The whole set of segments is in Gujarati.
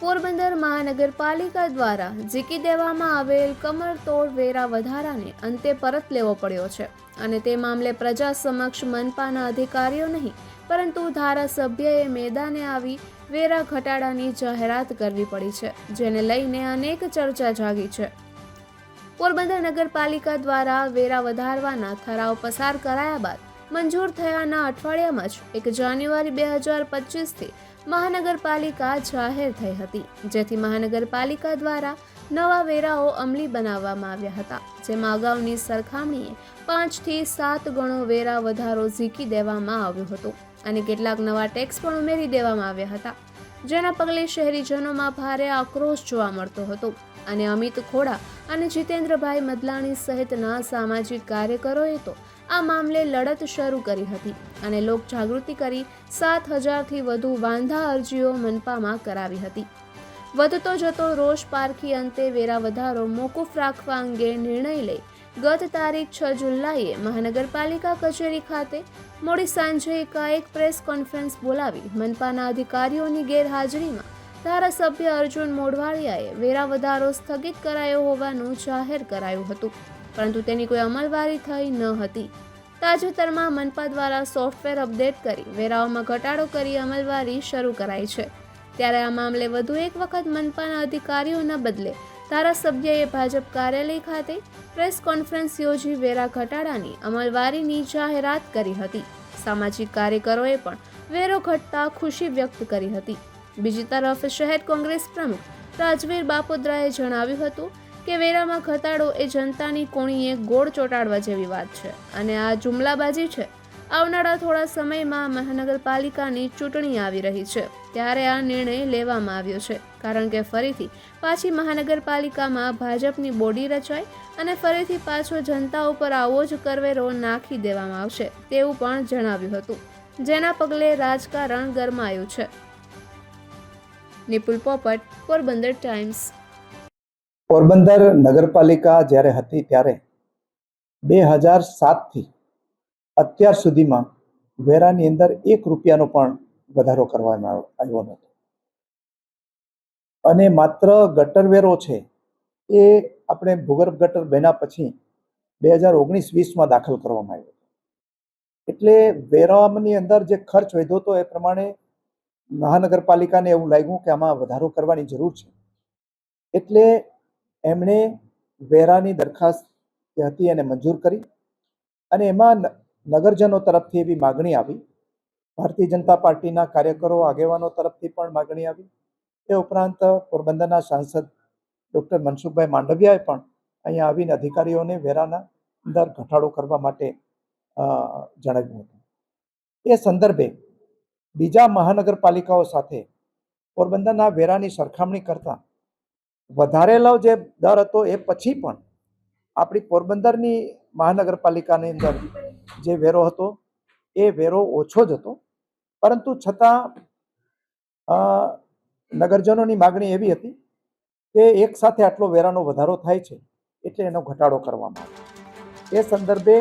પોરબંદર મહાનગરપાલિકા દ્વારા ઝીકી દેવામાં આવેલ કમરતોડ વેરા વધારાને અંતે પરત લેવો પડ્યો છે અને તે મામલે પ્રજા સમક્ષ મનપાના અધિકારીઓ નહીં, પરંતુ ધારાસભ્યએ મેદાને આવી વેરા ઘટાડાની જાહેરાત કરવી પડી છે, જેને લઈને અનેક ચર્ચા જાગી છે. પોરબંદર નગરપાલિકા દ્વારા વેરા વધારવાના ઠરાવ પસાર કરાયા બાદ મંજૂર થયાના અઠવાડિયામાં જ એક જાન્યુઆરી બે હજાર પચીસથી મહાનગરપાલિકા જાહેર થઈ હતી, જેથી મહાનગરપાલિકા દ્વારા નવા વેરાઓ અમલી બનાવવામાં આવ્યા હતા, જેમાં અગાઉની સરખામણીએ પાંચથી સાત ગણો વેરા વધારો ઝીકી દેવામાં આવ્યો હતો અને કેટલાક નવા ટેક્સ પણ ઉમેરી દેવામાં આવ્યા હતા, જેના પગલે શહેરીજનોમાં ભારે આક્રોશ જોવા મળતો હતો અને અમિત ખોડા અને જીતેન્દ્રભાઈ મદલાણી સહિતના સામાજિક કાર્યકરોએ તો આ મામલે લડત શરૂ કરી હતી અને લોક જાગૃતિ કરી સાત હજારથી વધુ વાંધા અરજીઓ મનપામાં કરાવી હતી. વધતો જતો રોષ પારખી અંતે વેરા વધારો મોકૂફ રાખવા અંગે નિર્ણય લઈ ગત તારીખ છ જુલાઈએ મહાનગરપાલિકા કચેરી ખાતે મોડી સાંજે એકાએક પ્રેસ કોન્ફરન્સ બોલાવી મનપાના અધિકારીઓની ગેરહાજરીમાં ધારાસભ્ય અર્જુન મોઢવાડિયાએ વેરા વધારો સ્થગિત કરાયો હોવાનું જાહેર કરાયું હતું, પરંતુ તેની કોઈ અમલવારી થઈ ન હતી. તાજેતરમાં મનપા દ્વારા સોફ્ટવેર અપડેટ કરી વેરાઓમાં ઘટાડો કરી અમલવારી શરૂ કરાઈ છે. ત્યારે આ મામલે વધુ એક વખત મનપાના અધિકારીઓના બદલે ધારાસભ્યએ ભાજપ કાર્યાલય ખાતે પ્રેસ કોન્ફરન્સ યોજી વેરા ઘટાડાની અમલવારીની જાહેરાત કરી હતી. સામાજિક કાર્યકરોએ પણ વેરો ઘટતા ખુશી વ્યક્ત કરી હતી. બીજી તરફ શહેર કોંગ્રેસ પ્રમુખ રાજવીર બાપોદ્રાએ જણાવ્યું હતું કે વેરામાં ઘટાડો એ જનતાની કોણીએ ગોળ ચોટાડવા જેવી વાત છે. અને આ જુમલાબાજી છે. આવનારા થોડા સમયમાં મહાનગરપાલિકાની ચૂંટણી આવી રહી છે. ત્યારે આ નિર્ણય લેવામાં આવ્યો છે. કારણ કે ફરીથી પાછી મહાનગરપાલિકામાં ભાજપની બોડી રચાય અને ફરીથી પાછો જનતા ઉપર આવો જ કરવેરો નાખી દેવામાં આવશે તેવું પણ જણાવ્યું હતું. જેના પગલે રાજકારણ ગરમાયું છે. નિપુલ પોપટ, પોરબંદર ટાઈમ્સ. પોરબંદર નગરપાલિકા જ્યારે હતી ત્યારે બે હજાર સાતથી અત્યાર સુધીમાં વેરાની અંદર એક રૂપિયાનો પણ વધારો કરવામાં આવ્યો નહોતો. અને માત્ર ગટર વેરો છે એ આપણે ભૂગર્ભ ગટર બન્યા પછી બે હજાર ઓગણીસ વીસમાં દાખલ કરવામાં આવ્યો. એટલે વેરાની અંદર જે ખર્ચ વધ્યો હતો એ પ્રમાણે મહાનગરપાલિકાને એવું લાગ્યું કે આમાં વધારો કરવાની જરૂર છે. એટલે એમણે વેરાની દરખાસ્ત હતી એને મંજૂર કરી અને એમાં નગરજનો તરફથી એવી માગણી આવી. ભારતીય જનતા પાર્ટીના કાર્યકરો, આગેવાનો તરફથી પણ માગણી આવી. એ ઉપરાંત પોરબંદરના સાંસદ ડૉક્ટર મનસુખભાઈ માંડવિયાએ પણ અહીંયા આવીને અધિકારીઓને વેરાના અંદર ઘટાડો કરવા માટે જણાવ્યું હતું. એ સંદર્ભે બીજા મહાનગરપાલિકાઓ સાથે પોરબંદરના વેરાની સરખામણી કરતા વધારેલો જે દર હતો એ પછી પણ આપણી પોરબંદરની મહાનગરપાલિકાની અંદર જે વેરો હતો, એ વેરો ઓછો જ હતો. પરંતુ છતાં નગરજનોની માગણી એવી હતી કે એક સાથે આટલો વેરાનો વધારો થાય છે એટલે એનો ઘટાડો કરવામાં આવે. એ સંદર્ભે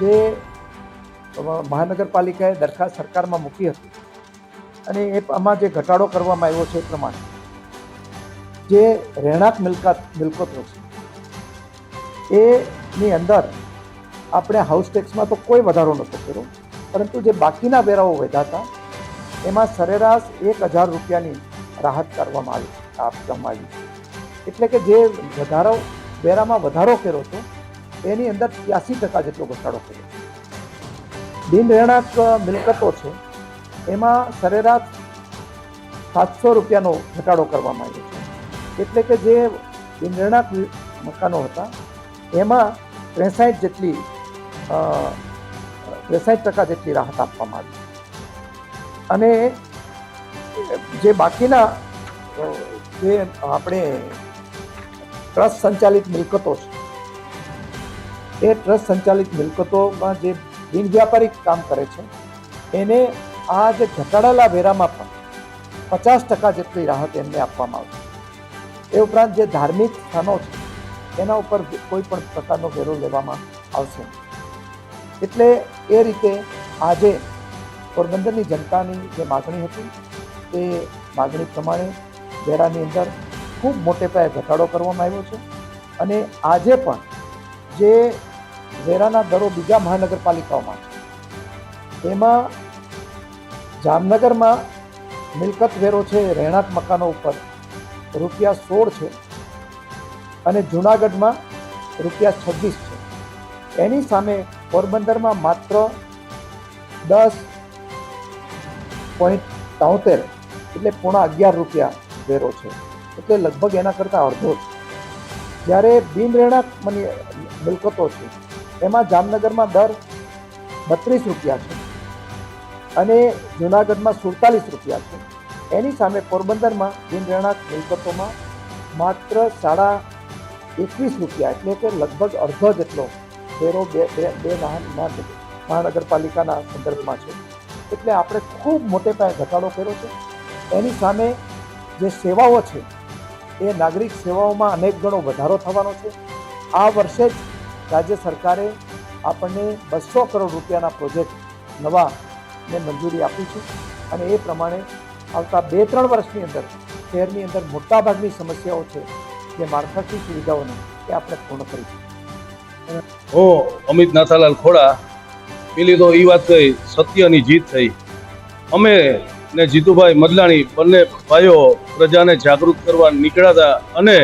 જે મહાનગરપાલિકાએ દરખાસ્ત સરકારમાં મૂકી હતી અને એ આમાં જે ઘટાડો કરવામાં આવ્યો છે એ પ્રમાણે જે રહેણાંક મિલકત મિલકતો છે. એની અંદર આપણે હાઉસ ટેક્સમાં તો કોઈ વધારો નહોતો કર્યો, પરંતુ જે બાકીના વેરાઓ વધ્યા હતા, એમાં સરેરાશ એક હજાર રૂપિયાની રાહત કરવામાં આવી આપવામાં આવી એટલે કે જે વધારો, વેરામાં વધારો કર્યો હતો એની અંદર ત્યાસી ટકા જેટલો ઘટાડો કર્યો બિન રહેણાંક મિલકતો છે, એમાં સરેરાશ સાતસો રૂપિયાનો ઘટાડો કરવામાં આવ્યો છે. એટલે કે જે બિન મકાનો હતા, એમાં ત્રેસાઠ જેટલી ત્રેસાઠ ટકા જેટલી રાહત આપવામાં આવી. અને જે બાકીના જે આપણે ટ્રસ્ટ સંચાલિત મિલકતો છે, એ ટ્રસ્ટ સંચાલિત મિલકતોમાં જે બિન વ્યાપારિક કામ કરે છે, એને આ જે ઘટાડેલા વેરામાં પણ પચાસ ટકા જેટલી રાહત એમને આપવામાં આવશે. એ ઉપરાંત જે ધાર્મિક સ્થાનો છે, એના ઉપર કોઈ પણ પ્રકારનો વેરો લેવામાં આવશે એટલે એ રીતે આજે પોરબંદરની જનતાની જે માગણી હતી, એ માગણી પ્રમાણે વેરાની અંદર ખૂબ મોટે પાયે ઘટાડો કરવામાં આવ્યો છે અને આજે પણ જે વેરાના દરો બીજા મહાનગરપાલિકાઓમાં છે, એમાં જામનગરમાં મિલકત વેરો છે, રહેણાંક મકાનો ઉપર રૂપિયા સોળ છે અને જુનાગઢમાં રૂપિયા છવ્વીસ છે. એની સામે પોરબંદરમાં માત્ર દસ પોઈન્ટ તોતેર એટલે પોણા અગિયાર રૂપિયા વેરો છે. એટલે લગભગ એના કરતાં અડધો છે. જ્યારે બિન રહેણાંક મની મિલકતો છે, એમાં જામનગરમાં દર બત્રીસ રૂપિયા છે અને જુનાગઢમાં સુડતાલીસ રૂપિયા છે. એની સામે પોરબંદરમાં બિન રહેણાંક મિલકતોમાં માત્ર સાડા એકવીસ રૂપિયા એટલે કે લગભગ અડધો જેટલો વેરો બે બે બે મહા- મહા- મહાનગરપાલિકાના સંદર્ભમાં છે. એટલે આપણે ખૂબ મોટે પાયે ઘટાડો કર્યો છે. એની સામે જે સેવાઓ છે, એ નાગરિક સેવાઓમાં અનેક ગણો વધારો થવાનો છે. આ વર્ષે જ રાજ્ય સરકારે આપણને બસો કરોડ રૂપિયાના પ્રોજેક્ટ નવા ને મંજૂરી આપી છે. અને એ પ્રમાણે આવતા બે ત્રણ વર્ષની અંદર શહેરની અંદર મોટાભાગની સમસ્યાઓ છે જે માળખાકીય સુવિધાઓની એ આપણે પૂર્ણ કરીશું. હું, અમિત નાથાલાલ ખોડા, પેલી તો એ વાત કહી સત્યની જીત થઈ. અમે ને જીતુભાઈ મદલાણી બંને ભાઈઓ પ્રજાને જાગૃત કરવા નીકળ્યા હતા અને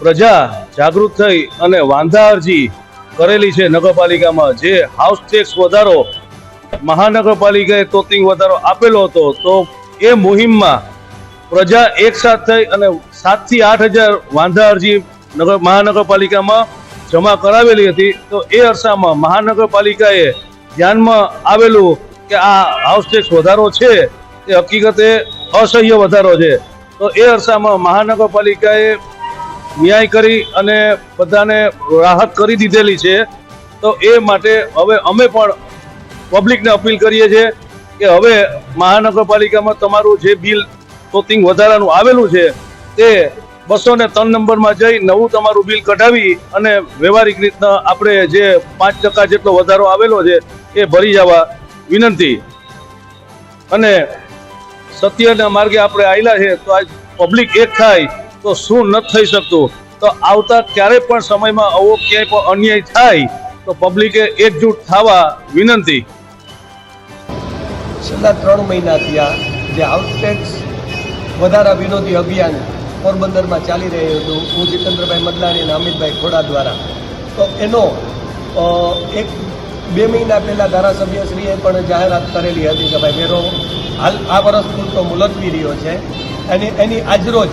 પ્રજા જાગૃત થઈ અને વાંધા અરજી કરેલી છે નગરપાલિકામાં. જે હાઉસ ટેક્સ વધારો, મહાનગરપાલિકાએ તોતિંગ વધારો આપેલો હતો, તો એ મુહિમમાં પ્રજા એકસાથ થઈ અને સાતથી આઠ હજાર વાંધા અરજી નગર, મહાનગરપાલિકામાં જમા કરાવેલી હતી. તો એ અરસામાં મહાનગરપાલિકાએ ધ્યાનમાં આવેલું કે આ હાઉસ ટેક્સ વધારો છે, એ હકીકતે અસહ્ય વધારો છે. તો એ અરસામાં મહાનગરપાલિકાએ ન્યાય કરી અને બધાને રાહત કરી દીધેલી છે. તો એ માટે હવે અમે પણ પબ્લિકને અપીલ કરીએ છીએ કે હવે મહાનગરપાલિકામાં તમારું જે બિલ તોતિંગ વધારાનું આવેલું છે, તે બસો ને ત્રણ નંબરમાં જઈ નવું તમારું બિલ કઢાવી અને વ્યવહારિક રીતના આપણે જે પાંચ ટકા જેટલો વધારો આવેલો છે, એ ભરી જવા વિનંતી. અને સત્યના માર્ગે આપણે આવેલા છે, તો આજ પબ્લિક એક થાય, તો શું ન થઈ શકતું? તો આવતા ક્યારે પણ સમયમાં આવો ક્યાંય પણ અન્યાય થાય, તો પબ્લિકે એકજૂટ થવા વિનંતી. છેલ્લા ત્રણ મહિના થયા જે આઉટટેક્સ વધારા વિરોધી અભિયાન પોરબંદરમાં ચાલી રહ્યું હતું. હું જીતેન્દ્રભાઈ મદલાણી અને અમિતભાઈ ખોડા દ્વારા. તો એનો એક, બે મહિના પહેલાં ધારાસભ્યશ્રીએ પણ જાહેરાત કરેલી હતી કે ભાઈ વેરો હાલ આ વર્ષ પૂરતો મુલતવી રહ્યો છે. અને એની આજરોજ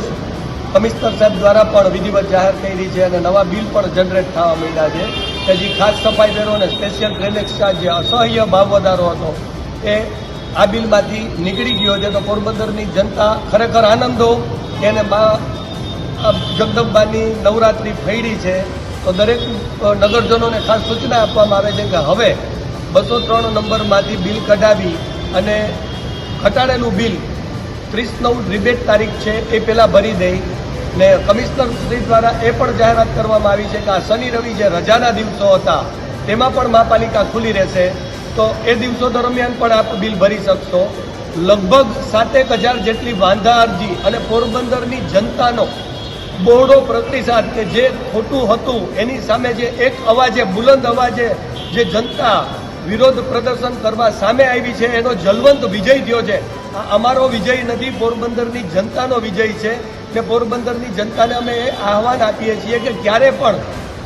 કમિશનર સાહેબ દ્વારા પણ વિધિવત જાહેર કરી છે અને નવા બિલ પણ જનરેટ થવા માંડ્યા છે કે જે ખાસ સફાઈ વેરો અને સ્પેશિયલ ચાર્જ જે અસહ્ય ભાવ વધારો હતો, એ આ બિલમાંથી નીકળી ગયો છે તો પોરબંદરની જનતા ખરેખર આનંદો એને મા જગદંબાની નવરાત્રિ ફેરી છે. તો દરેક નગરજનોને ખાસ સૂચના આપવામાં આવે છે કે હવે બસો ત્રણ નંબરમાંથી બિલ કઢાવી અને ઘટાડેલું બિલ ત્રીસ નવ રિબેટ તારીખ છે એ પહેલાં ભરી દઈ ને કમિશનર શ્રી દ્વારા એ પણ જાહેરાત કરવામાં આવી છે કે આ શનિ રવિ જે રજાના દિવસો હતા, તેમાં પણ મહાપાલિકા ખુલ્લી રહેશે. તો એ દિવસો દરમિયાન પણ આપ બિલ ભરી શકશો. લગભગ સાતેક હજાર જેટલી વાંધા અરજી અને પોરબંદરની જનતાનો બહોળો પ્રતિસાદ કે જે ખોટું હતું, એની સામે જે એક અવાજે, બુલંદ અવાજે જે જનતા વિરોધ પ્રદર્શન કરવા સામે આવી છે, એનો જલવંત વિજય થયો છે. આ અમારો વિજય નથી, પોરબંદરની જનતાનો વિજય છે કે પોરબંદરની જનતાને અમે એ આહવાન આપીએ છીએ કે ક્યારે પણ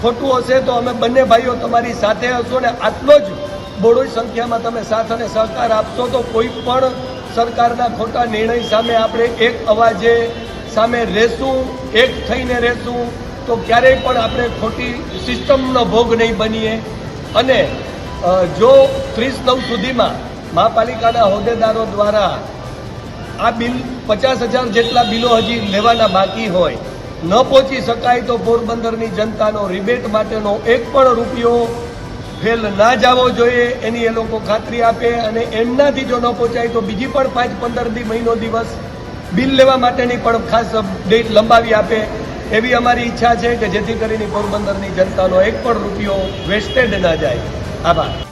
ખોટું હશે તો અમે બંને ભાઈઓ તમારી સાથે હશો ને આટલો જ બહોળી સંખ્યામાં તમે સાથ અને સહકાર આપશો તો કોઈ પણ સરકારના ખોટા નિર્ણય સામે આપણે એક અવાજે સામે રહેશું, એક થઈને રહેશું, તો ક્યારેય પણ આપણે ખોટી સિસ્ટમનો ભોગ નહીં બનીએ. અને જો ત્રીસ નવ સુધીમાં મહાપાલિકાના હોદ્દેદારો દ્વારા આ બિલ પચાસ હજાર જેટલા બિલો હજી લેવાના બાકી હોય, ન પહોંચી શકાય તો પોરબંદરની જનતાનો રિબેટ માટેનો એક પણ રૂપિયો ફેલ ના જવો જોઈએ, એની એ લોકો ખાતરી આપે અને એમનાથી જો ન પહોંચાય તો બીજી પણ પાંચ પંદર દી મહિનો દિવસ બિલ લેવા માટેની પણ ખાસ ડેટ લંબાવી આપે. એવી અમારી ઈચ્છા છે કે જેથી કરીને પોરબંદરની જનતાનો એક પણ રૂપિયો વેસ્ટેડ ના જાય. આભાર.